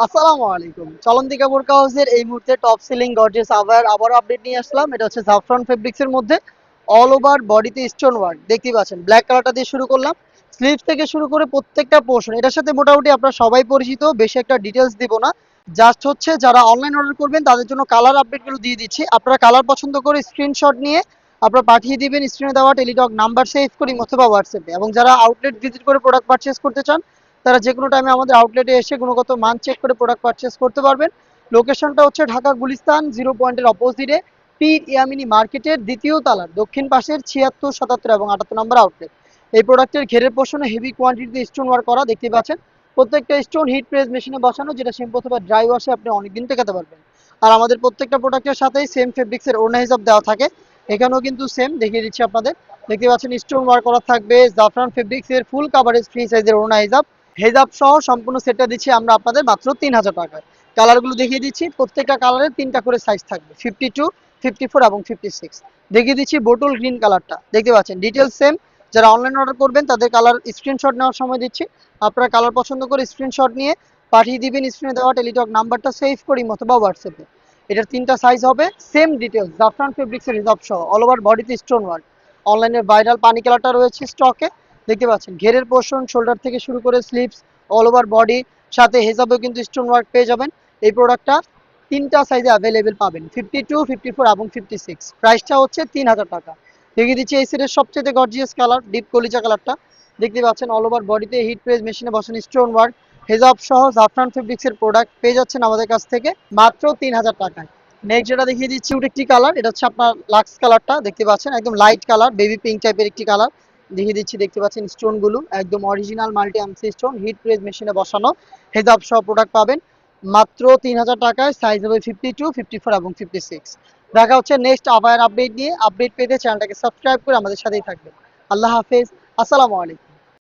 আসসালামু আলাইকুম। এই মুহূর্তে টপ সিলিং গর্জিয়াস আবার আপডেট নিয়ে আসলাম। এটা হচ্ছে ফেব্রিক্সের মধ্যে অল ওভার বডিতে স্টোন ওয়ার্ক পাচ্ছেন। ব্ল্যাক কালারটা দিয়ে শুরু করলাম। থেকে শুরু করে প্রত্যেকটা পোর্শন এটার সাথে মোটামুটি আপনারা সবাই পরিচিত, বেশি একটা ডিটেলস দিব না। জাস্ট হচ্ছে যারা অনলাইন অর্ডার করবেন, তাদের জন্য কালার আপডেটগুলো দিয়ে দিচ্ছি। আপনারা কালার পছন্দ করে স্ক্রিনশট নিয়ে আপনারা পাঠিয়ে দিবেন স্ক্রিনে দেওয়া টেলিটক নাম্বার সেভ করি অথবা হোয়াটসঅ্যাপে এবং যারা আউটলেট ভিজিট করে প্রোডাক্ট পারচেস করতে চান তারা যে কোনো টাইমে আমাদের আউটলেটে এসে গুণগত মান চেক করে প্রোডাক্ট পারচেস করতে পারবেন। লোকেশনটা হচ্ছে ঢাকা গুলিস্তান জিরো পয়েন্টের অপোজিটে পীর ইয়ামিনী মার্কেটের দ্বিতীয় তালার, দক্ষিণ পাশের ছিয়াত্তর সাতাত্তর এবং আটাত্তর নম্বর আউটলেট এই প্রোডাক্টের ঘেরের পোষণে হেভি কোয়ান্টিটিতে স্টোন ওয়ার্ক করা দেখতে পাচ্ছেন। প্রত্যেকটা স্টোন হিট প্রেস মেশিনে বসানো, যেটা শ্যাম্পু অথবা ড্রাই ওয়াশে আপনি অনেকদিন টেকাতে পারবেন। আর আমাদের প্রত্যেকটা প্রোডাক্টের সাথেই সেম ফেব্রিক্সের ওড়না হিসাব দেওয়া থাকে। এখানেও কিন্তু সেম দেখিয়ে দিচ্ছি আপনাদের। দেখতে পাচ্ছেন স্টোন ওয়ার্ক করা থাকবে, জাফরান ফেব্রিক্সের ফুল কাভারেজ ফ্রি সাইজের ওড়না হিসাব। হেজাব সহ সম্পূর্ণ সেটটা দিচ্ছি আমরা আপনাদের মাত্র তিন হাজার টাকায় কালারগুলো দেখিয়ে দিচ্ছি, প্রত্যেকটা কালারের তিনটা করে সাইজ থাকবে ফিফটি টু ফিফটি ফোর এবং ফিফটি সিক্স দেখিয়ে দিচ্ছি বোটল গ্রিন কালারটা দেখতে পাচ্ছেন ডিটেলস সেম যারা অনলাইন অর্ডার করবেন, তাদের কালার স্ক্রিনশট নেওয়ার সময় দিচ্ছি। আপনারা কালার পছন্দ করে স্ক্রিনশট নিয়ে পাঠিয়ে দিবেন স্ক্রিনে দেওয়া টেলিটক নাম্বারটা সেভ করি অথবা হোয়াটসঅ্যাপে এটার তিনটা সাইজ হবে সেম ডিটেলস জাফরান ফেব্রিক্সের হিসাব সহ অল ওভার বডিতে স্টোন ওয়ার্ক অনলাইনের ভাইরাল পানি কালারটা রয়েছে স্টকে দেখতে পাচ্ছেন। ঘেরের পোর্শন শোল্ডার থেকে শুরু করে স্লিপস অল ওভার বডি সাথে হেজাবেও কিন্তু স্টোন ওয়ার্ক পেয়ে যাবেন। এই প্রোডাক্টটা তিনটা সাইজে অ্যাভেলেবেল পাবেন ফিফটি টু ফিফটি ফোর এবং ফিফটি সিক্স প্রাইসটা হচ্ছে তিন হাজার টাকা। দেখিয়ে দিচ্ছি এই সেটের সবচেয়ে গর্জিয়াস কালার ডিপ কলিজা কালারটা দেখতে পাচ্ছেন অল ওভার বডিতে হিট প্রেস মেশিনে বসানো স্টোন ওয়ার্ক হেজাব সহ জাফরান ফেব্রিক্সের প্রোডাক্ট পেয়ে যাচ্ছেন আমাদের কাছ থেকে মাত্র তিন হাজার টাকায়। নেক্সট যেটা দেখিয়ে দিচ্ছি ওটা একটি কালার এটা হচ্ছে আপনার লাক্স কালারটা দেখতে পাচ্ছেন, একদম লাইট কালার বেবি পিঙ্ক টাইপের একটি কালার দেখিয়ে দিচ্ছি, দেখতে পাচ্ছেন স্টোনগুলো একদম অরিজিনাল মাল্টি আমসি স্টোন হিট প্রেস মেশিনে বসানো। হেজাব সহ প্রোডাক্ট পাবেন। মাত্র তিন হাজার টাকায় সাইজ হবে ফিফটি টু ফিফটি ফোর এবং ফিফটি সিক্স দেখা হচ্ছে নেক্সট আবার আপডেট নিয়ে। আপডেট পেতে চ্যানেলটাকে সাবস্ক্রাইব করে আমাদের সাথেই থাকবেন। আল্লাহ হাফেজ। আসসালামু আলাইকুম।